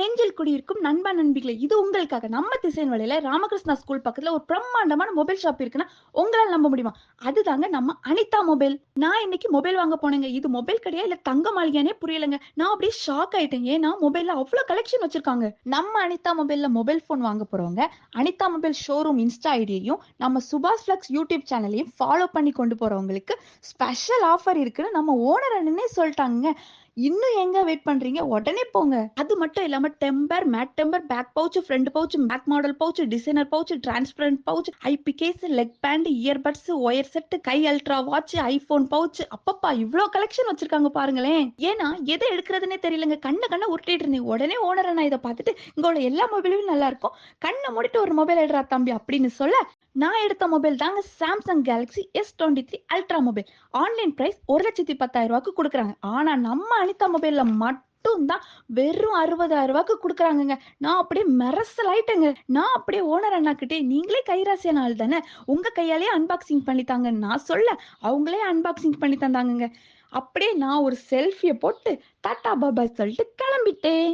நெஞ்சில் குடியிருக்கும் நண்பா நண்பிகளை இது உங்களுக்காக. நம்ம திசைன் வழியில ராமகிருஷ்ணா ஸ்கூல் பக்கத்துல ஒரு பிரம்மாண்டமான மொபைல் ஷாப் இருக்குன்னா உங்களால நம்ப முடியுமா? அதுதாங்க நம்ம அனிதா மொபைல் நான் இன்னைக்கு மொபைல் வாங்க போனேங்க. இது மொபைல் கடையா இல்ல தங்க மாளிகையானே புரியலங்க. நான் அப்படியே ஷாக் ஆயிட்டேன் ஏன்னா மொபைல்ல அவ்வளவு கலெக்ஷன் வச்சிருக்காங்க. நம்ம அனிதா மொபைல்ல மொபைல் போன் வாங்க போறவங்க அனிதா மொபைல் ஷோரூம் இன்ஸ்டா ஐடியையும் நம்ம சுபாஷ் ஃபிளக்ஸ் யூடியூப் சேனலையும் ஃபாலோ பண்ணி கொண்டு போறவங்களுக்கு ஸ்பெஷல் ஆஃபர் இருக்குன்னு நம்ம ஓனர் அண்ணனே சொல்லிட்டாங்க. இன்னும் எங்க வெயிட் பண்றீங்க? உடனே போங்க. அது மட்டும் இல்லாம temper mat temper back pouch front pouch Mac model pouch designer pouch transparent pouch IP case leg band earbuds wire set கை அல்ட்ரா வாட்ச் ஐபோன் பவுச் அப்பப்பா இவ்வளோ கலெக்ஷன் வச்சிருக்காங்க பாருங்களேன். ஏன்னா எதை எடுக்கிறதுனே தெரியலங்க. கண்ண கண்ண உருட்டிட்டு இருந்தேன். உடனே ஓனரை நான் இதை பார்த்துட்டு இங்கோட எல்லா மொபைலும் நல்லா இருக்கும். கண்ணை மூடிட்டு ஒரு மொபைல் எடுறா தம்பி அப்படின்னு சொல்ல நான் எடுத்த மொபைல் தாங்க Samsung Galaxy S twenty three ultra mobile online price ஒரு லட்சத்தி பத்தாயிரம் ரூபாய்க்கு கொடுக்குறாங்க. ஆனா நம்ம அனிதா மொபைல்ல மட்டும்தான் வெறும் அறுபதாயிரம் ரூபாய்க்கு கொடுக்குறாங்கங்க. நான் அப்படியே மெரசலாயிட்டேங்க நான் அப்படியே ஓனர் அண்ணாக்கிட்டே நீங்களே கைராசியான ஆள் தானே? உங்க கையாலேயே அன்பாக்சிங் பண்ணித்தாங்க நான் சொல்ல அவங்களே அன்பாக்சிங் பண்ணி தந்தாங்கங்க. அப்படியே நான் ஒரு செல்ஃபியை போட்டு டாட்டா பாபாய் சொல்லிட்டு கிளம்பிட்டேன்.